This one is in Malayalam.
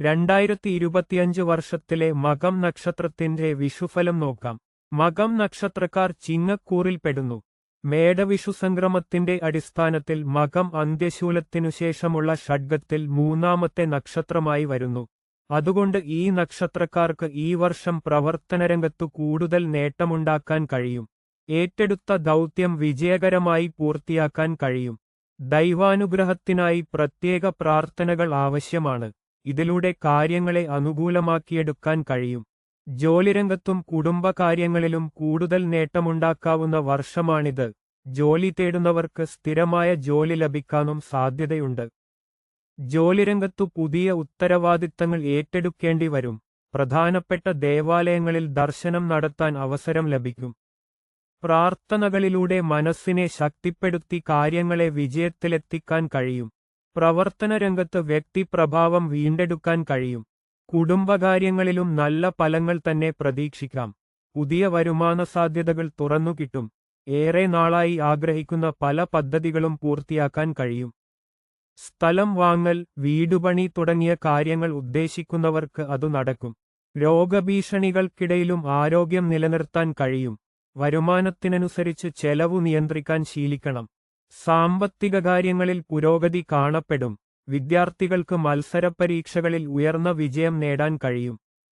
രണ്ടായിരത്തി ഇരുപത്തിയഞ്ച് വർഷത്തിലെ മകം നക്ഷത്രത്തിന്റെ വിഷുഫലം നോക്കാം. മകം നക്ഷത്രക്കാർ ചിങ്ങക്കൂറിൽ പെടുന്നു. മേടവിഷു സംക്രമത്തിന്റെ അടിസ്ഥാനത്തിൽ മകം അന്ത്യശൂലത്തിനു ശേഷമുള്ള ഷഡ്ഗത്തിൽ മൂന്നാമത്തെ നക്ഷത്രമായി വരുന്നു. അതുകൊണ്ട് ഈ നക്ഷത്രക്കാർക്ക് ഈ വർഷം പ്രവർത്തനരംഗത്തു കൂടുതൽ നേട്ടമുണ്ടാക്കാൻ കഴിയും. ഏറ്റെടുത്ത ദൗത്യം വിജയകരമായി പൂർത്തിയാക്കാൻ കഴിയും. ദൈവാനുഗ്രഹത്തിനായി പ്രത്യേക പ്രാർത്ഥനകൾ ആവശ്യമാണ്. ഇതിലൂടെ കാര്യങ്ങളെ അനുകൂലമാക്കിയെടുക്കാൻ കഴിയും. ജോലിരംഗത്തും കുടുംബകാര്യങ്ങളിലും കൂടുതൽ നേട്ടമുണ്ടാക്കാവുന്ന വർഷമാണിത്. ജോലി തേടുന്നവർക്ക് സ്ഥിരമായ ജോലി ലഭിക്കാനും സാധ്യതയുണ്ട്. ജോലിരംഗത്തു പുതിയ ഉത്തരവാദിത്തങ്ങൾ ഏറ്റെടുക്കേണ്ടി വരും. പ്രധാനപ്പെട്ട ദേവാലയങ്ങളിൽ ദർശനം നടത്താൻ അവസരം ലഭിക്കും. പ്രാർത്ഥനകളിലൂടെ മനസ്സിനെ ശക്തിപ്പെടുത്തി കാര്യങ്ങളെ വിജയത്തിലെത്തിക്കാൻ കഴിയും. പ്രവർത്തന രംഗത്ത് വ്യക്തിപ്രഭാവം വീണ്ടെടുക്കാൻ കഴിയും. കുടുംബകാര്യങ്ങളിലും നല്ല ഫലങ്ങൾ തന്നെ പ്രതീക്ഷിക്കാം. പുതിയ വരുമാന സാധ്യതകൾ തുറന്നുകിട്ടും ഏറെ നാളായി ആഗ്രഹിക്കുന്ന പല പദ്ധതികളും പൂർത്തിയാക്കാൻ കഴിയും. സ്ഥലം വാങ്ങൽ വീടുപണി തുടങ്ങിയ കാര്യങ്ങൾ ഉദ്ദേശിക്കുന്നവർക്ക് അത് നടക്കും. രോഗഭീഷണികൾക്കിടയിലും ആരോഗ്യം നിലനിർത്താൻ കഴിയും. വരുമാനത്തിനനുസരിച്ച് ചെലവു നിയന്ത്രിക്കാൻ ശീലിക്കണം. സാമ്പത്തിക കാര്യങ്ങളിൽ പുരോഗതി കാണപ്പെടും. വിദ്യാർത്ഥികൾക്ക് മത്സരപരീക്ഷകളിൽ ഉയർന്ന വിജയം നേടാൻ കഴിയും.